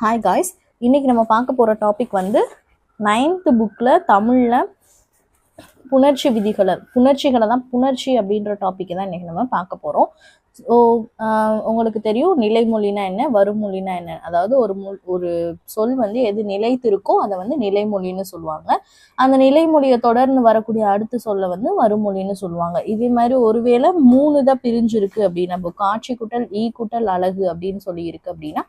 Hi guys இன்றைக்கி நம்ம பார்க்க போகிற டாபிக் வந்து நைன்த்து புக்கில் தமிழில் புணர்ச்சி விதிகளை புணர்ச்சிகளை தான் புணர்ச்சி அப்படின்ற டாப்பிக்கை தான் இன்னைக்கு நம்ம பார்க்க போகிறோம் ஸோ உங்களுக்கு தெரியும் நிலைமொழினா என்ன வருமொழினா என்ன? அதாவது ஒரு மொ ஒரு சொல் வந்து எது நிலைத்து இருக்கோ அதை வந்து நிலைமொழின்னு சொல்லுவாங்க. அந்த நிலைமொழியை தொடர்ந்து வரக்கூடிய அடுத்த சொல்லை வந்து வருமொழின்னு சொல்லுவாங்க. இதே மாதிரி ஒருவேளை மூணு தான் பிரிஞ்சிருக்கு அப்படின்னா இப்போ காட்சி குட்டல் ஈ குட்டல் அழகு அப்படின்னு சொல்லி இருக்கு அப்படின்னா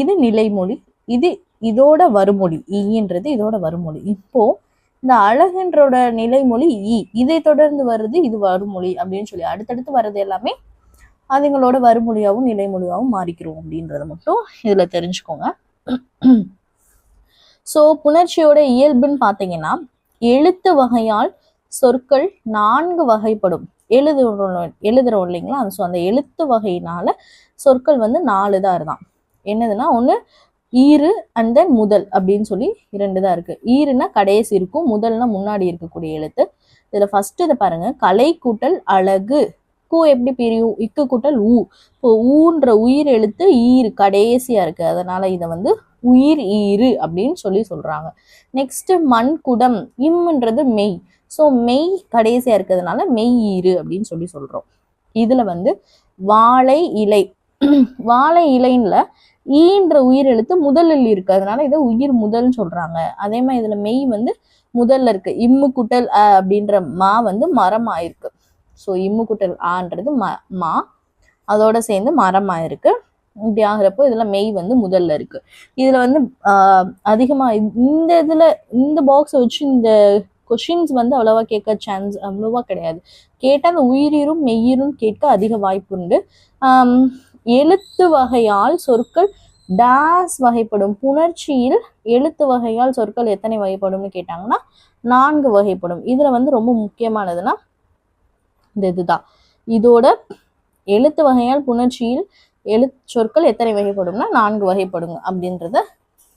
இது நிலைமொழி இது இதோட வருமொழி ஈன்றது இதோட வருமொழி. இப்போ இந்த அழகுன்றோட நிலைமொழி ஈ இதை தொடர்ந்து வருது இது வருமொழி அப்படின்னு சொல்லி அடுத்தடுத்து வர்றது எல்லாமே அதுங்களோட வருமொழியாகவும் நிலைமொழியாகவும் மாறிக்கிறோம் அப்படின்றத மட்டும் இதுல தெரிஞ்சுக்கோங்க. ஸோ புணர்ச்சியோட இயல்புன்னு பார்த்தீங்கன்னா எழுத்து வகையால் சொற்கள் நான்கு வகைப்படும். எழுதுறோம் எழுதுறோம் இல்லைங்களா? ஸோ அந்த எழுத்து வகையினால சொற்கள் வந்து நாலு தான் இருந்தான் என்னதுன்னா ஒன்று ஈறு அண்ட் தென் முதல் அப்படின்னு சொல்லி இரண்டு தான் இருக்கு. ஈறுனா கடைசி இருக்கும் முதல்னா முன்னாடி இருக்கக்கூடிய எழுத்து. இதில் ஃபர்ஸ்ட் இதை பாருங்க. கலை கூட்டல் அழகு. கூ எப்படி பிரியும்? இக்கு கூட்டல் ஊ இப்போ ஊன்ற உயிர் எழுத்து ஈர் கடைசியா இருக்கு. அதனால இதை வந்து உயிர் ஈறு அப்படின்னு சொல்லி சொல்றாங்க. நெக்ஸ்ட் மண் குடம் இம்ன்றது மெய். ஸோ மெய் கடைசியா இருக்கிறதுனால மெய் ஈறு அப்படின்னு சொல்லி சொல்றோம். இதுல வந்து வாழை இலை. வாழை இலைன்ல ஈன்ற உயிர் எழுத்து முதலில் இருக்கு. அதனால இதை உயிர் முதல்னு சொல்றாங்க. அதே மாதிரி இதுல மெய் வந்து முதல்ல இருக்கு. இம்மு குட்டல் அ அப்படின்ற மா வந்து மரம் ஆயிருக்கு ஸோ இம்மு குட்டல் ஆன்றது ம மா. அதோட சேர்ந்து மரம் ஆயிருக்கு இப்படி ஆகுறப்போ இதுல மெய் வந்து முதல்ல இருக்கு. இதுல வந்து அதிகமா இந்த இதுல இந்த பாக்ஸ் வச்சு இந்த கொஷின்ஸ் வந்து அவ்வளவா கேட்க சான்ஸ் அவ்வளவா கிடையாது. கேட்டால் அந்த உயிரிரும் மெய்யிரும் கேட்க அதிக வாய்ப்பு உண்டு. எழுத்து வகையால் சொற்கள் டேஸ் வகைப்படும். புணர்ச்சியில் எழுத்து வகையால் சொற்கள் எத்தனை வகைப்படும்னு கேட்டாங்கன்னா நான்கு வகைப்படும். இதுல வந்து ரொம்ப முக்கியமானதுன்னா இந்த இதுதான். இதோட எழுத்து வகையால் புணர்ச்சியில் எழு சொற்கள் எத்தனை வகைப்படும்னா நான்கு வகைப்படுங்க அப்படின்றத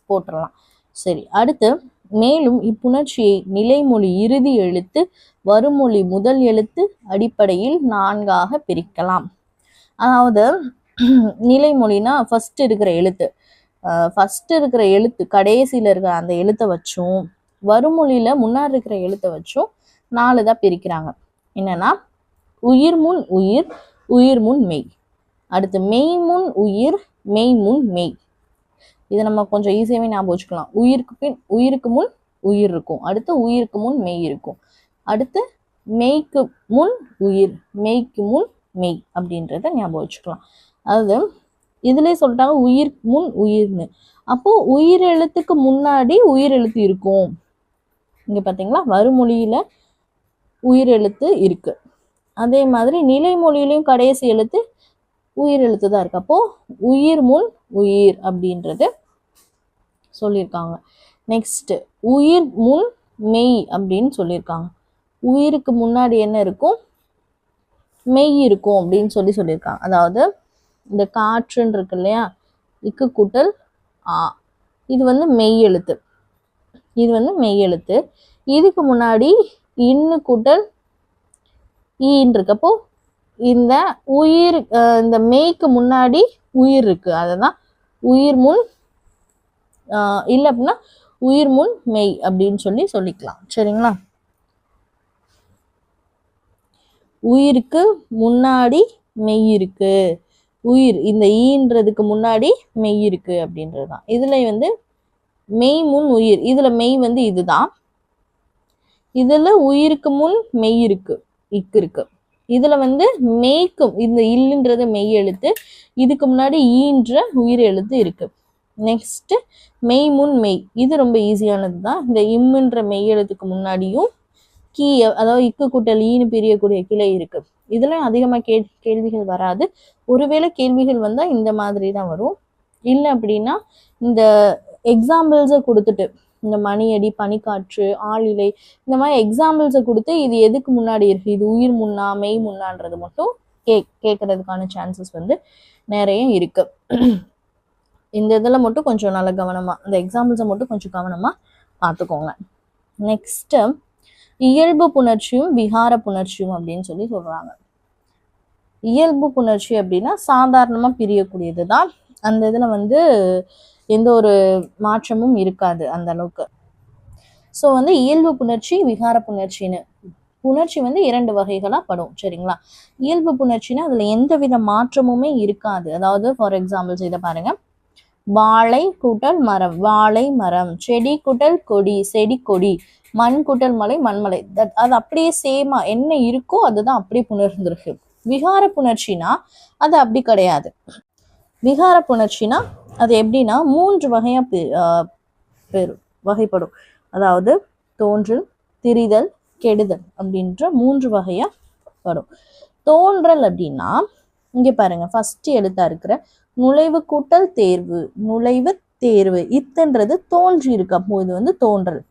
போட்டுடலாம் சரி அடுத்து மேலும் இப்புணர்ச்சியை நிலைமொழி இறுதி எழுத்து வருமொழி முதல் எழுத்து அடிப்படையில் நான்காக பிரிக்கலாம். அதாவது நிலைமொழினா ஃபர்ஸ்ட் இருக்கிற எழுத்து. ஃபர்ஸ்ட் இருக்கிற எழுத்து கடைசியில் இருக்கிற அந்த எழுத்தை வச்சும் வருமொழியில் முன்னாடி இருக்கிற எழுத்தை வச்சும் நாலு தான் பிரிக்கிறாங்க. என்னன்னா உயிர் முன் உயிர் உயிர் முன் மெய். அடுத்து மெய் முன் உயிர் மெய் முன் மெய். இதை நம்ம கொஞ்சம் ஈஸியாகவே ஞாபகம் வச்சுக்கலாம். உயிருக்கு பின் உயிருக்கு முன் உயிர் இருக்கும். அடுத்து உயிருக்கு முன் மெய் இருக்கும். அடுத்து மெய்க்கு முன் உயிர் மெய்க்கு முன் மெய் அப்படின்றத ஞாபகம் வச்சுக்கலாம். அதாவது இதுலயே சொல்லிட்டாங்க உயிர் முன் உயிர்னு. அப்போ உயிர் எழுத்துக்கு முன்னாடி உயிர் எழுத்து இருக்கும். இங்க பாத்தீங்களா? வருமொழியில உயிர் எழுத்து இருக்கு. அதே மாதிரி நிலைமொழியிலையும் கடைசி எழுத்து உயிர் எழுத்து தான் இருக்கு. அப்போ உயிர் முன் உயிர் அப்படின்றது சொல்லியிருக்காங்க. நெக்ஸ்ட் உயிர் முன் மெய் அப்படின்னு சொல்லியிருக்காங்க. உயிருக்கு முன்னாடி என்ன இருக்கும்? மெய் இருக்கும் அப்படின்னு சொல்லி சொல்லியிருக்காங்க. அதாவது இந்த காற்றுன்னு இருக்கு இல்லையா? இக்கு கூட்டல் ஆ. இது வந்து மெய் எழுத்து இது வந்து மெய் எழுத்து இதுக்கு முன்னாடி இன்னு கூட்டல் ஈன்னு இருக்கப்போ இந்த உயிர் இந்த மெய்க்கு முன்னாடி உயிர் இருக்கு. அதுதான் உயிர் முன் இல்லை அப்படின்னா உயிர் முன் மெய் அப்படின்னு சொல்லி சொல்லிக்கலாம். சரிங்களா? உயிருக்கு முன்னாடி மெய் இருக்குது உயிர் இந்த ஈன்றதுக்கு முன்னாடி மெய் இருக்கு அப்படின்றது தான் இதுல வந்து மெய் முன் உயிர். இதுல மெய் வந்து இதுதான். இதுல உயிருக்கு முன் மெய் இருக்கு இக்கு இருக்கு. இதுல வந்து மெய்க்கும் இந்த இல்லுன்றது மெய் எழுத்து இதுக்கு முன்னாடி ஈன்ற உயிர் எழுத்து இருக்கு. நெக்ஸ்ட் மெய் முன் மெய். இது ரொம்ப ஈஸியானது தான் இந்த இம்முன்ற மெய் எழுத்துக்கு முன்னாடியும் கீ அதாவது இக்கு கூட்டல் ஈன்னு பிரியக்கூடிய கிளை இருக்கு. இதுல அதிகமா கே கேள்விகள் வராது. ஒருவேளை கேள்விகள் வந்தா இந்த மாதிரி தான் வரும். இல்லை அப்படின்னா இந்த எக்ஸாம்பிள்ஸை கொடுத்துட்டு இந்த மணியடி பனிக்காற்று ஆளிலை இந்த மாதிரி எக்ஸாம்பிள்ஸை கொடுத்து இது எதுக்கு முன்னாடி இருக்கு? இது உயிர் முன்னா மெய் முன்னான்றது மட்டும் கே கேட்கறதுக்கான சான்சஸ் வந்து நிறைய இருக்கு. இந்த இதில் மட்டும் கொஞ்சம் நல்ல கவனமாக இந்த எக்ஸாம்பிள்ஸை மட்டும் கொஞ்சம் கவனமாக பார்த்துக்கோங்க. நெக்ஸ்ட்டு இயல்பு புணர்ச்சியும் விகார புணர்ச்சியும் அப்படின்னு சொல்லி சொல்றாங்க. இயல்பு புணர்ச்சி அப்படின்னா சாதாரணமா பிரியக்கூடியது தான் அந்த இதுல வந்து எந்த ஒரு மாற்றமும் இருக்காது அந்த அளவுக்கு. ஸோ வந்து இயல்பு புணர்ச்சி விகார புணர்ச்சின்னு. புணர்ச்சி வந்து இரண்டு வகைகளாக படும் சரிங்களா? இயல்பு புணர்ச்சின்னா அதில் எந்த வித மாற்றமுமே இருக்காது. அதாவது ஃபார் எக்ஸாம்பிள்ஸ் இதை பாருங்க. வாழை கூட்டல் மரம். வாழை மரம். செடி கூட்டல் கொடி. செடி கொடி. மண் கூட்டல் மலை மண்மலை தட் அது அப்படியே சேமா என்ன இருக்கோ அதுதான் அப்படியே புணர்ந்திருக்கு. விகார புணர்ச்சினா அது அப்படி கிடையாது. விகார புணர்ச்சினா அது எப்படின்னா மூன்று வகையா பெ- ஆஹ் வகைப்படும். அதாவது தோன்றல் திரிதல் கெடுதல் அப்படின்ற மூன்று வகையா படும் தோன்றல் அப்படின்னா இங்க பாருங்க ஃபர்ஸ்ட் எழுத்தா இருக்கிற நுழைவு கூட்டல் தேர்வு நுழைவு தேர்வு. இத்தன்றது தோன்றி இருக்கு அப்போ இது வந்து தோன்றல்.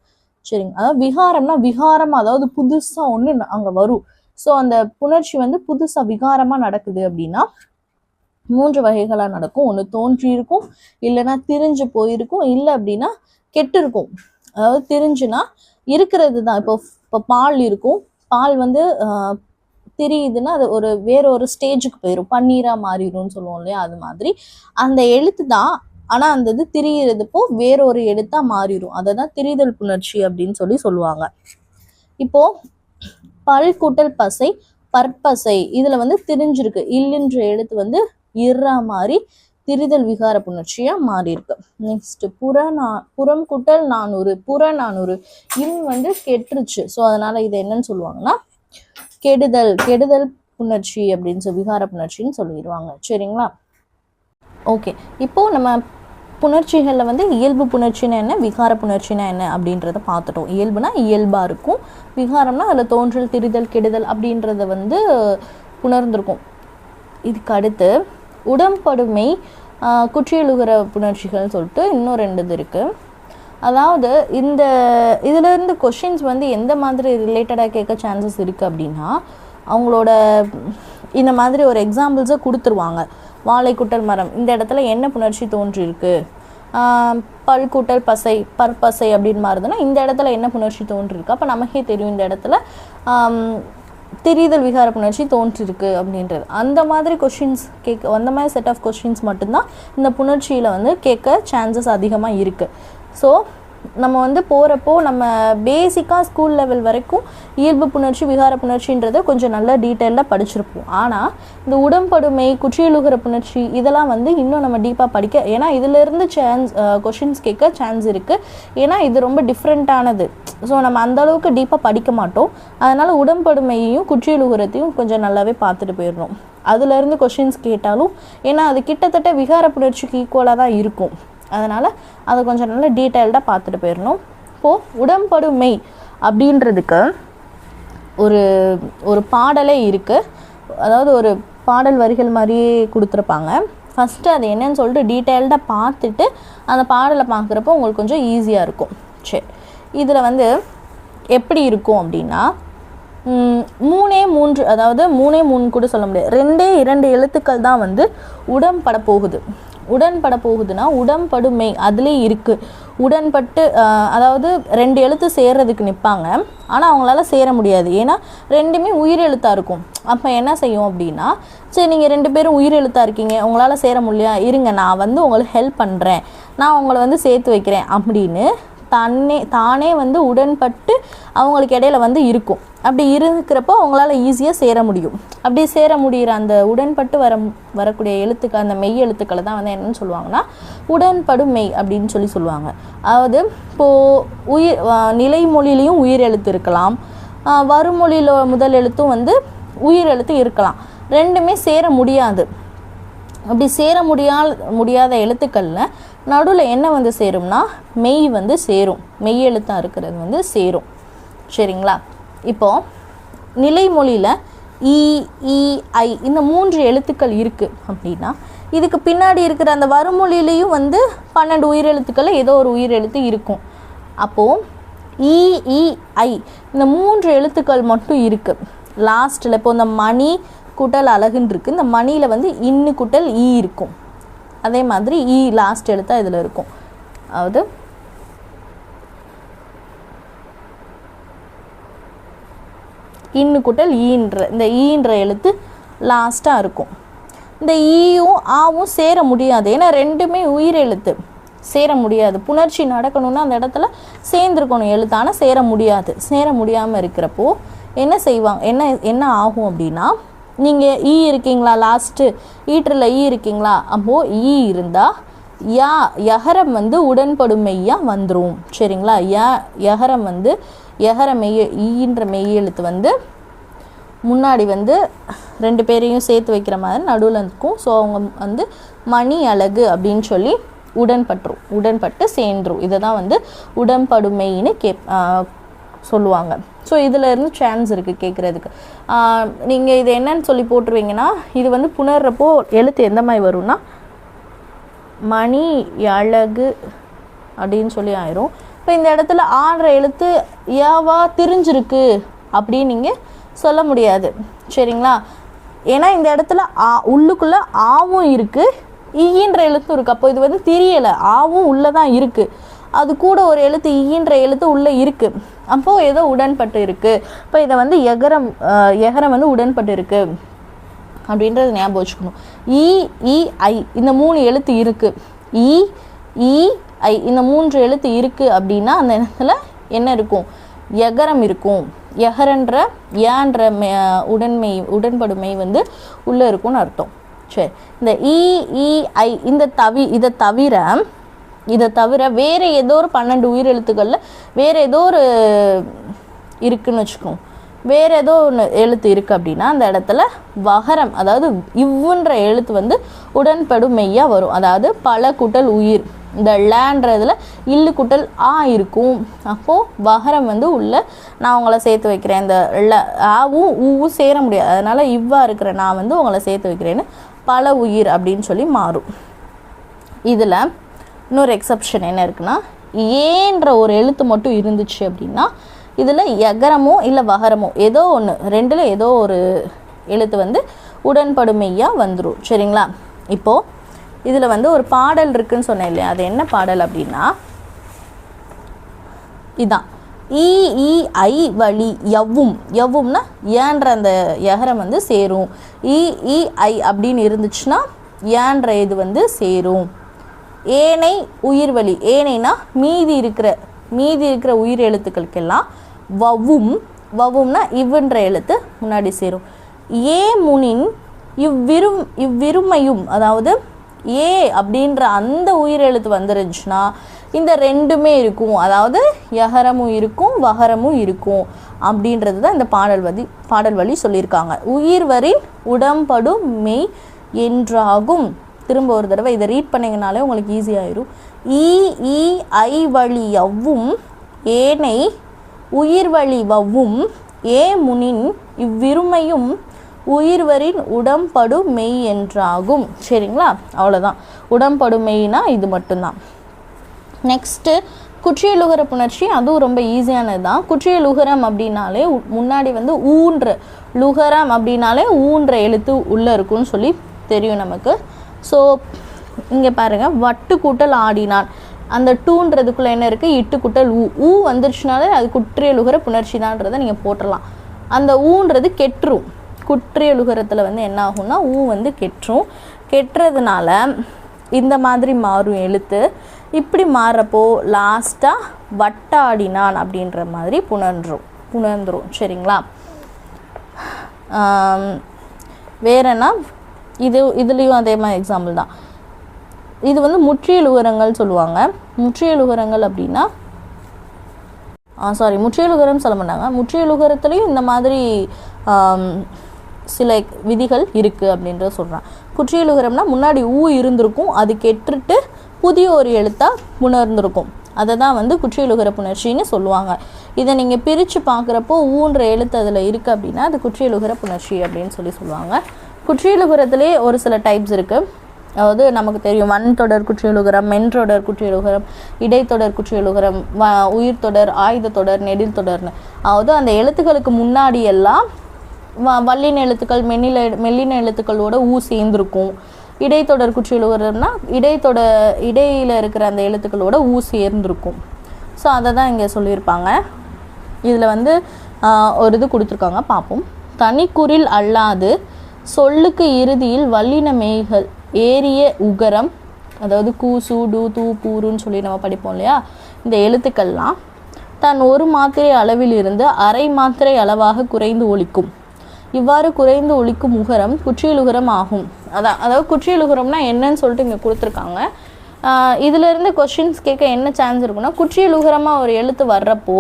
சரிங்க. அதாவது விகாரம்னா விகாரம் அதாவது புதுசா ஒண்ணு அங்க வரும். ஸோ அந்த புணர்ச்சி வந்து புதுசா விகாரமா நடக்குது அப்படின்னா மூன்று வகைகளா நடக்கும். ஒன்று தோன்றி இருக்கும் இல்லைன்னா திரிஞ்சு போயிருக்கும் இல்லை அப்படின்னா கெட்டு இருக்கும் அதாவது திரிஞ்சுனா இருக்கிறது தான் இப்போ இப்போ பால் இருக்கும். பால் வந்து திரியுதுன்னா அது ஒரு வேற ஒரு ஸ்டேஜுக்கு போயிடும் பன்னீரா மாறிடும்னு சொல்லுவோம் இல்லையா? அது மாதிரி. அந்த எழுத்து தான் ஆனா அந்த இது திரியிறதுப்போ வேறொரு எழுத்தா மாறிடும் அதை தான் திரிதல் புணர்ச்சி அப்படின்னு சொல்லி சொல்லுவாங்க. இப்போ பல் கூட்டல் பசை பற்பசை இதுல வந்து திரிஞ்சிருக்கு. இல்லுன்ற எழுத்து வந்து இறா மாறி திரிதல் விகார புணர்ச்சியா மாறி இருக்கு நெக்ஸ்ட் புறநா புறம் கூட்டல் நானூறு புறநானூறு இன் வந்து கெட்டுருச்சு. ஸோ அதனால இது என்னன்னு சொல்லுவாங்கன்னா கெடுதல் கெடுதல் புணர்ச்சி அப்படின்னு சொல்லி விகார புணர்ச்சின்னு சொல்லிடுவாங்க. சரிங்களா? ஓகே இப்போ நம்ம புணர்ச்சிகளில் வந்து இயல்பு புணர்ச்சினா என்ன விகார புணர்ச்சினா என்ன அப்படின்றத பார்த்துட்டோம். இயல்புனா இயல்பாக இருக்கும். விகாரம்னா அதில் தோன்றல் திரிதல் கெடுதல் அப்படின்றத வந்து புணர்ந்திருக்கும். இதுக்கு அடுத்து உடம்படுமை ஆஹ், குற்றியலுகிற புணர்ச்சிகள்னு சொல்லிட்டு இன்னும் ரெண்டு இது இருக்குது அதாவது இந்த இதுலேருந்து கொஷின்ஸ் வந்து எந்த மாதிரி ரிலேட்டடாக கேட்க சான்சஸ் இருக்குது அப்படின்னா அவங்களோட இந்த மாதிரி ஒரு எக்ஸாம்பிள்ஸை கொடுத்துருவாங்க. வாழைக்குட்டல் மரம். இந்த இடத்துல என்ன புணர்ச்சி தோன்றியிருக்கு? ஆஹ் பல் கூட்டல் பசை பற்பசை அப்படின்னு மாறுதுன்னா இந்த இடத்துல என்ன புணர்ச்சி தோன்றிருக்கு அப்போ நமக்கே தெரியும் இந்த இடத்துல ஆம், திரிதல் விகார புணர்ச்சி தோன்றிருக்கு அப்படின்றது. அந்த மாதிரி கொஷின்ஸ் கேட்க அந்த மாதிரி செட் ஆஃப் கொஷின்ஸ் மட்டும்தான் இந்த புணர்ச்சியில் வந்து கேட்க சான்சஸ் அதிகமாக இருக்குது ஸோ நம்ம வந்து போகிறப்போ நம்ம பேசிக்காக ஸ்கூல் லெவல் வரைக்கும் இயல்பு புணர்ச்சி விகார புணர்ச்சின்றதை கொஞ்சம் நல்லா டீட்டெயிலாக படிச்சிருப்போம். ஆனால் இந்த உடம்படுமை குற்றியலுகிற புணர்ச்சி இதெல்லாம் வந்து இன்னும் நம்ம டீப்பாக படிக்க ஏன்னா இதிலேருந்து சான்ஸ் கொஷின்ஸ் கேட்க சான்ஸ் இருக்குது ஏன்னா இது ரொம்ப டிஃப்ரெண்ட்டானது ஸோ நம்ம அந்த அளவுக்கு டீப்பாக படிக்க மாட்டோம். அதனால் உடம்படுமையையும் குற்றியலுகிறத்தையும் கொஞ்சம் நல்லாவே பார்த்துட்டு போயிடணும். அதுலேருந்து கொஷின்ஸ் கேட்டாலும் ஏன்னா அது கிட்டத்தட்ட விகார புணர்ச்சிக்கு ஈக்குவலாக தான் இருக்கும். அதனால் அதை கொஞ்சம் நல்லா டீட்டெயில்டாக பார்த்துட்டு போயிடணும் இப்போது உடம்படுமை அப்படின்றதுக்கு ஒரு ஒரு பாடலே இருக்குது அதாவது ஒரு பாடல் வரிகள் மாதிரியே கொடுத்துருப்பாங்க. ஃபஸ்ட்டு அது என்னன்னு சொல்லிட்டு டீட்டெயில்டாக பார்த்துட்டு அந்த பாடலை பார்க்குறப்போ உங்களுக்கு கொஞ்சம் ஈஸியாக இருக்கும். சரி. இதில் வந்து எப்படி இருக்கும் அப்படின்னா மூணே மூன்று அதாவது மூணே மூணு கூட சொல்ல முடியாது. ரெண்டே இரண்டு எழுத்துக்கள் தான் வந்து உடம்பட போகுது. உடன்பட போகுதுன்னா உடன்படுமை அதுலேயே இருக்குது உடன்பட்டு அதாவது ரெண்டு எழுத்து சேர்றதுக்கு நிற்பாங்க ஆனால் அவங்களால சேர முடியாது. ஏன்னா ரெண்டுமே உயிரெழுத்தாக இருக்கும். அப்போ என்ன செய்யும் அப்படின்னா சரி நீங்கள் ரெண்டு பேரும் உயிரெழுத்தாக இருக்கீங்க. உங்களால் சேர முடியல. இருங்க நான் வந்து உங்களுக்கு ஹெல்ப் பண்ணுறேன் நான் உங்களை வந்து சேர்த்து வைக்கிறேன் அப்படின்னு தன்னே தானே வந்து உடன்பட்டு அவங்களுக்கு இடையில வந்து இருக்கும். அப்படி இருக்கிறப்போ அவங்களால ஈஸியாக சேர முடியும். அப்படி சேர முடிகிற அந்த உடன்பட்டு வர வரக்கூடிய எழுத்துக்கள் அந்த மெய் எழுத்துக்களை தான் வந்து என்னென்னு சொல்லுவாங்கன்னா உடன்படும் மெய் அப்படின்னு சொல்லி சொல்லுவாங்க. அதாவது இப்போது உயிர் ஆஹ் நிலைமொழியிலையும் உயிர் எழுத்து இருக்கலாம். வருமொழியில் முதல் எழுத்தும் வந்து உயிர் எழுத்து இருக்கலாம். ரெண்டுமே சேர முடியாது. அப்படி சேர முடியா முடியாத எழுத்துக்களில் நடுவில் என்ன வந்து சேரும்னா மெய் வந்து சேரும். மெய் எழுத்தாக இருக்கிறது வந்து சேரும். சரிங்களா? இப்போது நிலைமொழியில் இஇஐ இந்த மூன்று எழுத்துக்கள் இருக்குது அப்படின்னா இதுக்கு பின்னாடி இருக்கிற அந்த வருமொழியிலையும் வந்து பன்னெண்டு உயிரெழுத்துக்களில் ஏதோ ஒரு உயிரெழுத்து இருக்கும். அப்போது இஇஐ இந்த மூன்று எழுத்துக்கள் மட்டும் இருக்குது லாஸ்ட்டில் இப்போ இந்த மணி குட்டல் அழகுன்னு இருக்குது இந்த மணியில் வந்து இன்னு குட்டல் ஈ இருக்கும். அதே மாதிரி e ஈ லாஸ்ட் எழுத்தாக இதில் இருக்கும். அதாவது இன்னு கூட்டல் e ஈன்ற இந்த e ஈன்ற எழுத்து லாஸ்ட்டாக இருக்கும். இந்த ஈயும் ஆவும் சேர முடியாது. ஏன்னா ரெண்டுமே உயிர் எழுத்து. சேர முடியாது. புணர்ச்சி நடக்கணும்னா அந்த இடத்துல சேர்ந்துருக்கணும். எழுத்து சேர முடியாது. சேர முடியாமல் இருக்கிறப்போ என்ன செய்வாங்க? என்ன என்ன ஆகும் அப்படின்னா நீங்கள் ஈ e இருக்கீங்களா? லாஸ்ட்டு ஈட்டரில் ஈ இருக்கீங்களா? அப்போது ஈ e இருந்தால் யா யகரம் வந்து உடன்படும் மெய்யா வந்துடும் சரிங்களா? யா யகரம் வந்து யகர மெய் ஈன்ற e மெய் எழுத்து வந்து முன்னாடி வந்து ரெண்டு பேரையும் சேர்த்து வைக்கிற மாதிரி நடுவில் இருக்கும் ஸோ அவங்க வந்து மணி அழகு அப்படின்னு சொல்லி உடன்பட்டுரும். உடன்பட்டு சேர்ந்துரும். இதை தான் வந்து உடன்படுமைன்னு கேப் சொல்லுவாங்க. ஸோ இதில் இருந்து சான்ஸ் இருக்குது கேட்குறதுக்கு நீங்கள் இது என்னன்னு சொல்லி போட்டுருவீங்கன்னா இது வந்து புணர்றப்போ எழுத்து எந்த மாதிரி வரும்னா மணி அழகு அப்படின்னு சொல்லி ஆயிரும். இப்போ இந்த இடத்துல ஆடுற எழுத்து ஏவா திரிஞ்சிருக்கு அப்படின்னு நீங்கள் சொல்ல முடியாது. சரிங்களா? ஏன்னா இந்த இடத்துல ஆ உள்ளுக்குள்ளே ஆவும் இருக்குது ஈன்ற எழுத்தும் இருக்குது அப்போ இது வந்து தெரியலை. ஆவும் உள்ளே தான் இருக்குது அது கூட ஒரு எழுத்து ஈன்ற எழுத்து உள்ளே இருக்குது அப்போது ஏதோ உடன்பட்டு இருக்குது இப்போ இதை வந்து எகரம் எகரம் வந்து உடன்பட்டு இருக்குது அப்படின்றத ஞாபகம் வச்சுக்கணும். இ இ ஐ இந்த மூணு எழுத்து இருக்குது இ இ ஐ இந்த மூன்று எழுத்து இருக்குது அப்படின்னா அந்த இடத்துல என்ன இருக்கும்? எகரம் இருக்கும். எகரன்ற ஏன்ற உடன்மை உடன்படுமை வந்து உள்ளே இருக்கும்னு அர்த்தம். சரி. இந்த இஇஐ இந்த தவி இதை தவிர இதை தவிர வேற ஏதோ ஒரு பன்னெண்டு உயிரெழுத்துக்களில் வேற ஏதோ ஒரு இருக்குன்னு வச்சுக்கோங்க வேற ஏதோ ஒன்று எழுத்து இருக்குது அப்படின்னா அந்த இடத்துல வகரம் அதாவது இவ்வுன்ற எழுத்து வந்து உடன்படும் மெய்யா வரும். அதாவது பல குட்டல் உயிர் இந்த லேன்றதில் இல்லு குட்டல் ஆ இருக்கும். அப்போது வகரம் வந்து உள்ள நான் உங்களை சேர்த்து வைக்கிறேன். இந்த ல ஆவும் ஊவும் சேர முடியாது. அதனால் இவ்வா இருக்கிற நான் வந்து உங்களை சேர்த்து வைக்கிறேன்னு பல உயிர் அப்படின்னு சொல்லி மாறும். இதில் இன்னொரு எக்ஸப்ஷன் என்ன இருக்குன்னா ஏன்ற ஒரு எழுத்து மட்டும் இருந்துச்சு அப்படின்னா இதில் எகரமோ இல்லை வகரமோ ஏதோ ஒன்று ரெண்டில் ஏதோ ஒரு எழுத்து வந்து உடன்படுமையாக வந்துடும் சரிங்களா? இப்போது இதில் வந்து ஒரு பாடல் இருக்குன்னு சொன்னேன் இல்லையா? அது என்ன பாடல் அப்படின்னா இதான். இ இ ஐ வழி எவ்வும் எவ்வும்னா ஏன்ற அந்த எகரம் வந்து சேரும். இ இ ஐ அப்படின்னு இருந்துச்சுன்னா ஏன்ற இது வந்து சேரும். ஏனை உயிர்வழி ஏனைனா மீதி இருக்கிற மீதி இருக்கிற உயிர் எழுத்துக்களுக்கெல்லாம் வவ்வும் வவ்வும்னா இவ்வுன்ற எழுத்து முன்னாடி சேரும். ஏ முனின் இவ்விரும் இவ்விருமையும் அதாவது ஏ அப்படின்ற அந்த உயிர் எழுத்து வந்துருந்துச்சுன்னா இந்த ரெண்டுமே இருக்கும். அதாவது யகரமும் இருக்கும் வகரமும் இருக்கும் அப்படின்றது தான் இந்த பாடல் வதி பாடல் வழி சொல்லியிருக்காங்க. உயிர்வரின் உடம்படும் மெய் என்றாகும். திரும்ப ஒரு தடவை இதை ரீட் பண்ணிங்கனாலே உங்களுக்கு ஈஸியாயிரும் ஈ ஐ வழி எவ்வும் ஏனை உயிர் வழி வவ்வும் ஏ முனின் இவ்விருமையும் உயிர்வரின் உடம்படு மெய் என்றாகும். சரிங்களா? அவ்வளோதான் உடம்படு மெய்னா இது மட்டும்தான். நெக்ஸ்ட்டு குற்றியலுகர புணர்ச்சி அதுவும் ரொம்ப ஈஸியானது தான் குற்றியலுகரம் அப்படின்னாலே முன்னாடி வந்து ஊன்ற லுகரம் அப்படின்னாலே ஊன்ற எழுத்து உள்ளே இருக்கும்னு சொல்லி தெரியும் நமக்கு. ஸோ இங்கே பாருங்கள் வட்டு கூட்டல் ஆடினான். அந்த டூன்றதுக்குள்ளே என்ன இருக்குது இட்டு கூட்டல் ஊ. ஊ வந்துருச்சுனாலே அது குற்றியலுகர புணர்ச்சி தான்றதை நீங்கள் போட்டுடலாம் அந்த ஊன்றது கெட்டுரும் குற்றியலுகரத்தில் வந்து என்ன ஆகும்னா ஊ வந்து கெட்டுரும் கெட்டுறதுனால இந்த மாதிரி மாறும் எழுத்து. இப்படி மாறுறப்போ லாஸ்ட்டாக வட்டாடினான் அப்படின்ற மாதிரி புணர்ந்துரும். புணர்ந்துரும். சரிங்களா? ஆம், வேறன்னா இது இதுலேயும் அதே மாதிரி எக்ஸாம்பிள் தான். இது வந்து முற்றியலுகரங்கள் சொல்லுவாங்க. முற்றியலுகரங்கள் அப்படின்னா சாரி முற்றியலுகரம் சொல்ல மாட்டாங்க. முற்றியலுகரத்துலேயும் இந்த மாதிரி சில விதிகள் இருக்குது அப்படின்றத சொல்கிறேன் குற்றியலுகரம்னா முன்னாடி ஊ இருந்திருக்கும் அது கெட்டுட்டு புதிய ஒரு எழுத்தாக புணர்ந்திருக்கும். அதை தான் வந்து குற்றியலுகர புணர்ச்சின்னு சொல்லுவாங்க. இதை நீங்கள் பிரித்து பார்க்குறப்போ ஊன்ற எழுத்து அதில் இருக்குது அப்படின்னா அது குற்றியலுகர புணர்ச்சி அப்படின்னு சொல்லி சொல்லுவாங்க. குற்றியலுகரத்திலே ஒரு சில டைப்ஸ் இருக்குது அதாவது நமக்கு தெரியும் வன் தொடர் குற்றியலுகரம் மென்றொடர் குற்றியலுகரம் இடைத்தொடர் குற்றியலுகரம் வ உயிர் தொடர் ஆயுத தொடர் நெடில் தொடர்னு. அதாவது அந்த எழுத்துக்களுக்கு முன்னாடி எல்லாம் வ வல்லின எழுத்துக்கள் மென்னில மெல்லின எழுத்துக்களோட ஊ சேர்ந்துருக்கும். இடைத்தொடர் குற்றியலுகரம்னா இடைத்தொட இடையில இருக்கிற அந்த எழுத்துக்களோட ஊ சேர்ந்துருக்கும். ஸோ அதை தான் இங்கே சொல்லியிருப்பாங்க. இதில் வந்து ஒரு இது கொடுத்துருக்காங்க பார்ப்போம். தனிக்குறில் அல்லாது சொல்லுக்கு இறுதியில் வல்லின மேய்கள் ஏறிய உகரம் அதாவது கூ சு டு தூ பூருன்னு சொல்லி நம்ம படிப்போம் இல்லையா? இந்த எழுத்துக்கள்லாம் தன் ஒரு மாத்திரை அளவிலிருந்து அரை மாத்திரை அளவாக குறைந்து ஒழிக்கும் இவ்வாறு குறைந்து ஒழிக்கும் உகரம் குற்றியலுகரம் ஆகும். அதான் அதாவது குற்றியலுகரம்னா என்னன்னு சொல்லிட்டு இங்கே கொடுத்துருக்காங்க. இதுலேருந்து கொஷின்ஸ் கேட்க என்ன சான்ஸ் இருக்குன்னா குற்றியலுகரமாக ஒரு எழுத்து வர்றப்போ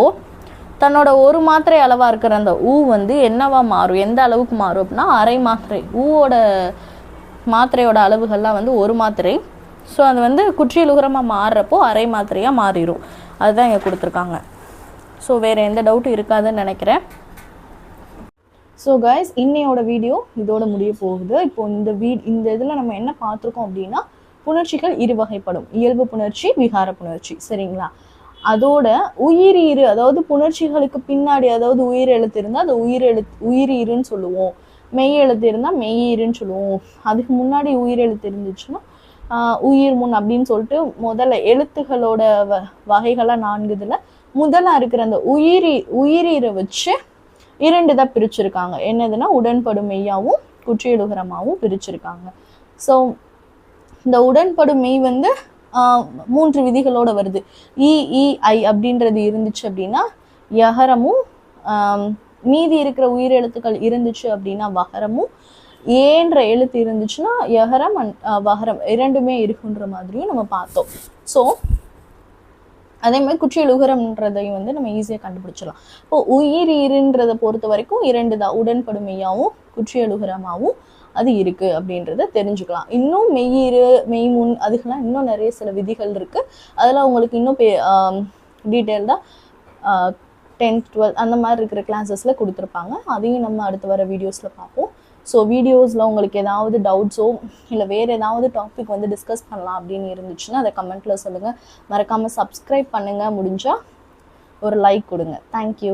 தன்னோட ஒரு மாத்திரை அளவாக இருக்கிற அந்த ஊ வந்து என்னவா மாறும்? எந்த அளவுக்கு மாறும் அப்படின்னா அரை மாத்திரை. ஊவோட மாத்திரையோட அளவுகள்லாம் வந்து ஒரு மாத்திரை. ஸோ அது வந்து குற்றியலுகரமாக மாறுறப்போ அரை மாத்திரையாக மாறிடும் அதுதான் இங்கே கொடுத்துருக்காங்க. ஸோ வேறு எந்த டவுட்டும் இருக்காதுன்னு நினைக்கிறேன். ஸோ கைஸ் இன்னையோட வீடியோ இதோட முடிய போகுது. இப்போ இந்த வீ இந்த இதில் நம்ம என்ன பார்த்துருக்கோம் அப்படின்னா புணர்ச்சிகள் இரு வகைப்படும். இயல்பு புணர்ச்சி விகார புணர்ச்சி. சரிங்களா? அதோட உயிரீறு அதாவது புணர்ச்சிகளுக்கு பின்னாடி அதாவது உயிர் எழுத்து இருந்தால் அது உயிர் எழுத்து உயிரீருன்னு சொல்லுவோம். மெய் எழுத்து இருந்தால் மெய்யீருன்னு சொல்லுவோம். அதுக்கு முன்னாடி உயிர் எழுத்து இருந்துச்சுன்னா உயிர் முன் அப்படின்னு சொல்லிட்டு முதல்ல எழுத்துகளோட வ வகைகளாக நான்கு இதில் முதலாக இருக்கிற அந்த உயிரி உயிரீரை வச்சு இரண்டு தான் பிரிச்சிருக்காங்க. என்னதுன்னா உடன்படும் மெய்யாவும் குற்றியலுகரமாகவும் பிரிச்சிருக்காங்க. ஸோ இந்த உடன்படும் மெய் வந்து மூன்று விதிகளோட வருது. இஇஐ ஐ அப்படின்றது இருந்துச்சு அப்படின்னா யகரமும் மீதி இருக்கிற உயிரெழுத்துக்கள் இருந்துச்சு அப்படின்னா வகரமும் ஏன்ற எழுத்து இருந்துச்சுன்னா யகரம் அண்ட் வகரம் இரண்டுமே இருக்குன்ற மாதிரியும் நம்ம பார்த்தோம். ஸோ அதே மாதிரி குற்றியலுகரம்ன்றதையும் வந்து நம்ம ஈஸியாக கண்டுபிடிச்சிடலாம். இப்போ உயிர் இருன்றதை பொறுத்த வரைக்கும் இரண்டு தான். உடன்படுமையாகவும் குற்றியலுகரமாகவும் அது இருக்கு அப்படின்றத தெரிஞ்சுக்கலாம். இன்னும் மெய்யீரு மெய்முன் அதுக்கெல்லாம் இன்னும் நிறைய சில விதிகள் இருக்கு. அதில் உங்களுக்கு இன்னும் டீட்டெயில்டாக டென்த் டுவெல்த் அந்த மாதிரி இருக்கிற கிளாஸஸில் கொடுத்துருப்பாங்க. அதையும் நம்ம அடுத்து வர வீடியோஸில் பார்ப்போம். ஸோ வீடியோஸில் உங்களுக்கு ஏதாவது டவுட்ஸோ இல்லை வேறு ஏதாவது டாபிக் வந்து டிஸ்கஸ் பண்ணலாம் அப்படின்னு இருந்துச்சுன்னா அதை கமெண்ட்டில் சொல்லுங்கள் மறக்காமல் சப்ஸ்கிரைப் பண்ணுங்கள் முடிஞ்சால் ஒரு லைக் கொடுங்க. தேங்க்யூ